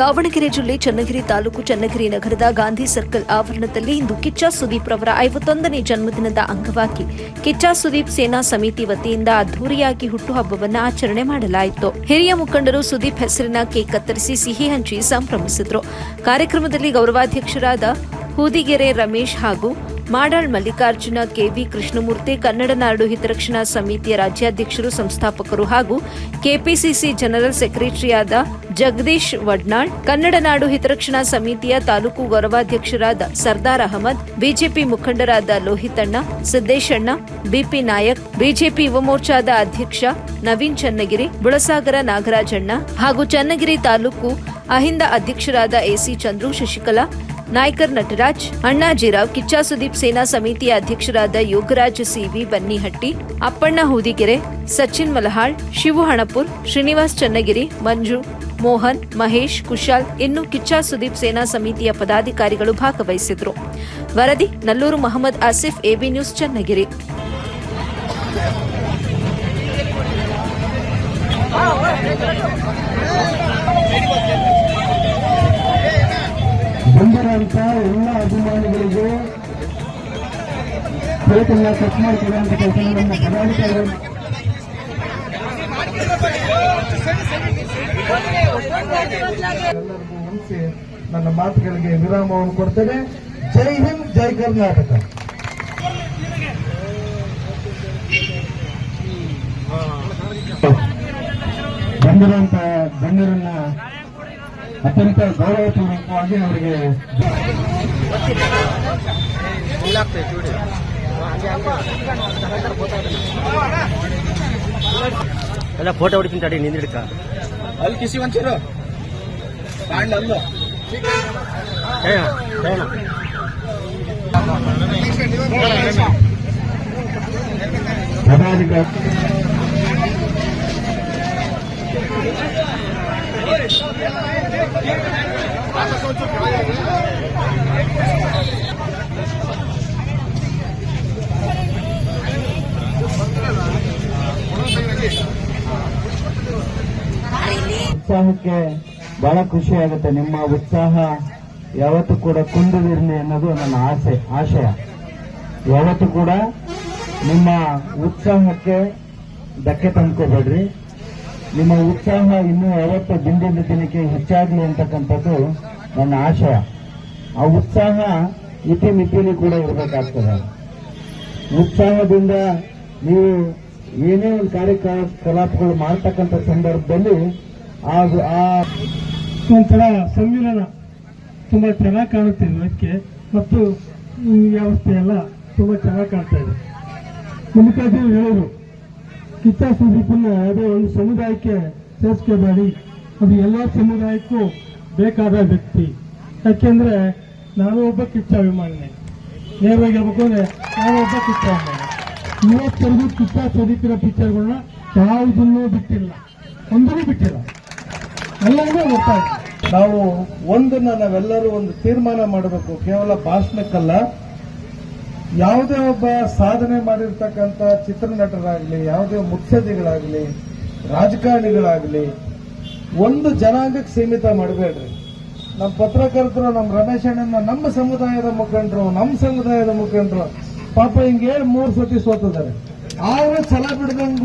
ದಾವಣಗೆರೆ ಜಿಲ್ಲೆ ಚನ್ನಗಿರಿ ತಾಲೂಕು ಚನ್ನಗಿರಿ ನಗರದ ಗಾಂಧಿ ಸರ್ಕಲ್ ಆವರಣದಲ್ಲಿ ಇಂದು ಕಿಚ್ಚ ಸುದೀಪ್ ರವರ ಐವತ್ತೊಂದನೇ ಜನ್ಮದಿನದ ಅಂಗವಾಗಿ ಕಿಚ್ಚ ಸುದೀಪ್ ಸೇನಾ ಸಮಿತಿ ವತಿಯಿಂದ ಅದ್ದೂರಿಯಾಗಿ ಹುಟ್ಟುಹಬ್ಬವನ್ನು ಆಚರಣೆ ಮಾಡಲಾಯಿತು. ಹಿರಿಯ ಮುಖಂಡರು ಸುದೀಪ್ ಹೆಸರಿನ ಕೇಕ್ ಕತ್ತರಿಸಿ ಸಿಹಿ ಹಂಚಿ ಸಂಭ್ರಮಿಸಿದರು. ಕಾರ್ಯಕ್ರಮದಲ್ಲಿ ಗೌರವಾಧ್ಯಕ್ಷರಾದ ಹೂದಿಗೆರೆ ರಮೇಶ್ ಹಾಗೂ ಮಾಡಾಳ್ ಮಲ್ಲಿಕಾರ್ಜುನ, ಕೆವಿ ಕೃಷ್ಣಮೂರ್ತಿ, ಕನ್ನಡ ನಾಡು ಹಿತರಕ್ಷಣಾ ಸಮಿತಿಯ ರಾಜ್ಯಾಧ್ಯಕ್ಷರು, ಸಂಸ್ಥಾಪಕರು ಹಾಗೂ ಕೆಪಿಸಿಸಿ ಜನರಲ್ ಸೆಕ್ರೆಟರಿಯಾದ ಜಗದೀಶ್ ವಡ್ನಾಳ್, ಕನ್ನಡ ನಾಡು ಹಿತರಕ್ಷಣಾ ಸಮಿತಿಯ ತಾಲೂಕು ಗೌರವಾಧ್ಯಕ್ಷರಾದ ಸರ್ದಾರ್ ಅಹಮದ್, ಬಿಜೆಪಿ ಮುಖಂಡರಾದ ಲೋಹಿತಣ್ಣ ಸಿದ್ದೇಶಣ್ಣ ಬಿಪಿ ನಾಯಕ್, ಬಿಜೆಪಿ ಯುವ ಮೋರ್ಚಾದ ಅಧ್ಯಕ್ಷ ನವೀನ್ ಚನ್ನಗಿರಿ, ಬುಳಸಾಗರ ನಾಗರಾಜಣ್ಣ ಹಾಗೂ ಚನ್ನಗಿರಿ ತಾಲೂಕು ಅಹಿಂದ ಅಧ್ಯಕ್ಷರಾದ ಎಸಿ ಚಂದ್ರು, ಶಶಿಕಲಾ ನಾಯ್ಕರ್ ನಟರಾಜ್, ಅಣ್ಣಾಜಿರಾವ್, ಕಿಚ್ಚಾ ಸುದೀಪ್ ಸೇನಾ ಸಮಿತಿಯ ಅಧ್ಯಕ್ಷರಾದ ಯೋಗರಾಜ್ ಸಿವಿ ಬನ್ನಿಹಟ್ಟಿ, ಅಪ್ಪಣ್ಣ ಹೂದಿಗೆರೆ, ಸಚಿನ್ ಮಲಹಾಳ್, ಶಿವು ಹಣಪುರ್, ಶ್ರೀನಿವಾಸ್ ಚನ್ನಗಿರಿ, ಮಂಜು, ಮೋಹನ್, ಮಹೇಶ್, ಕುಶಾಲ್ ಇನ್ನು ಕಿಚ್ಚಾ ಸುದೀಪ್ ಸೇನಾ ಸಮಿತಿಯ ಪದಾಧಿಕಾರಿಗಳು ಭಾಗವಹಿಸಿದ್ರು. ವರದಿ, ನಲ್ಲೂರು ಮಹಮ್ಮದ್ ಆಸಿಫ್, ಎಬಿ ನ್ಯೂಸ್, ಚನ್ನಗಿರಿ. ಬಂದಿರೋಂಥ ಎಲ್ಲ ಅಭಿಮಾನಿಗಳಿಗೂ ಕೇಕನ್ನ ಕಟ್ ಮಾಡಿಕೊಡುವಂಥ ಕೆಲಸ ನಮ್ಮ ಹೊಂದಿಸಿ ನನ್ನ ಮಾತುಗಳಿಗೆ ವಿರಾಮವನ್ನು ಕೊಡ್ತೇನೆ. ಜೈ ಹಿಂದ್, ಜೈ ಕರ್ನಾಟಕ. ಬಂದಿರುವಂತ ಗಣ್ಯರನ್ನ ಅತ್ಯಂತ ಗೌರವಪೂರ್ವಕವಾಗಿ ಅವರಿಗೆ ಎಲ್ಲ ಫೋಟೋ ಹೊಡಿತೀನಿ ತಡಿ ನಿಂದಿಡ್ಕ ಅಲ್ಲಿ ಕಿಸಿ ಒಂಚೂರು ಕಾಣ್ಲ ಅಲ್ಲ ಹೇಳ ಹೇಳ ಪದಾಧಿಕಾರಿ ಉತ್ಸಾಹಕ್ಕೆ ಬಹಳ ಖುಷಿ ಆಗುತ್ತೆ. ನಿಮ್ಮ ಉತ್ಸಾಹ ಯಾವತ್ತೂ ಕೂಡ ಕುಂದಿದಿರಲಿ ಅನ್ನೋದು ನನ್ನ ಆಸೆ, ಆಶಯ. ಯಾವತ್ತು ಕೂಡ ನಿಮ್ಮ ಉತ್ಸಾಹಕ್ಕೆ ಧಕ್ಕೆ ತಂದ್ಕೋಬೇಡ್ರಿ. ನಿಮ್ಮ ಉತ್ಸಾಹ ಇನ್ನೂ ಅವತ್ತು ದಿನದಿಂದ ದಿನಕ್ಕೆ ಹೆಚ್ಚಾಗಲಿ ಅಂತಕ್ಕಂಥದ್ದು ನನ್ನ ಆಶಯ. ಆ ಉತ್ಸಾಹ ಇತಿ ಮಿತಿಲಿ ಕೂಡ ಇರಬೇಕಾಗ್ತದೆ. ಉತ್ಸಾಹದಿಂದ ನೀವು ಏನೇ ಒಂದು ಕಾರ್ಯಕಲಾಪಗಳು ಮಾಡ್ತಕ್ಕಂಥ ಸಂದರ್ಭದಲ್ಲಿ ಆ ಒಂಥರ ಸಂವಿಧಾನ ತುಂಬ ಚೆನ್ನಾಗಿ ಕಾಣುತ್ತೆ ಅದಕ್ಕೆ ಮತ್ತು ವ್ಯವಸ್ಥೆ ಎಲ್ಲ ತುಂಬ ಚೆನ್ನಾಗಿ ಕಾಣ್ತಾ ಇದೆ. ಮುಂದಕ್ಕೆ ಹೇಳೋರು ಕಿಚ್ಚ ಸುದೀಪನ್ನ ಅದೇ ಒಂದು ಸಮುದಾಯಕ್ಕೆ ಸೇರಿಸ್ಕೋಬೇಡಿ. ಅದು ಎಲ್ಲ ಸಮುದಾಯಕ್ಕೂ ಬೇಕಾದ ವ್ಯಕ್ತಿ. ಯಾಕೆಂದ್ರೆ ನಾನು ಒಬ್ಬ ಕಿಚ್ಚ ಅಭಿಮಾನಿ ನೇರವಾಗಿ ಹೇಳ್ಬೇಕು ಅಂದ್ರೆ ನಾನು ಒಬ್ಬ ಕಿಚ್ಚ ಅಭಿಮಾನಿ ಇವತ್ತರೆಗೂ ಕಿಚ್ಚ ಸುದೀಪಿನ ಪಿಕ್ಚರ್ಗಳನ್ನ ಯಾವುದನ್ನೂ ಬಿಟ್ಟಿಲ್ಲ. ಒಂದೂ ಬಿಟ್ಟಿಲ್ಲ. ಎಲ್ಲರಿಗೂ ಗೊತ್ತಾಗ್ತದೆ ನಾವು ಒಂದನ್ನ ನಾವೆಲ್ಲರೂ ಒಂದು ತೀರ್ಮಾನ ಮಾಡಬೇಕು. ಕೇವಲ ಭಾಷಣಕ್ಕಲ್ಲ ಯಾವುದೇ ಒಬ್ಬ ಸಾಧನೆ ಮಾಡಿರ್ತಕ್ಕಂಥ ಚಿತ್ರನಟರಾಗಲಿ, ಯಾವುದೇ ಮುತ್ಸದಿಗಳಾಗಲಿ ರಾಜಕಾರಣಿಗಳಾಗಲಿ, ಒಂದು ಜನಾಂಗಕ್ಕೆ ಸೀಮಿತ ಮಾಡಬೇಡ್ರಿ. ನಮ್ಮ ಪತ್ರಕರ್ತರು ನಮ್ಮ ರಮೇಶ್ ಅಣ್ಣನ ನಮ್ಮ ಸಮುದಾಯದ ಮುಖಂಡರು ನಮ್ಮ ಸಮುದಾಯದ ಮುಖಂಡರು, ಪಾಪ ಹಿಂಗೆ ಮೂರು ಸತಿ ಸೋತಿದ್ದಾರೆ. ಆವಾಗ ಛಲ ಬಿಡ್ದಂಗ್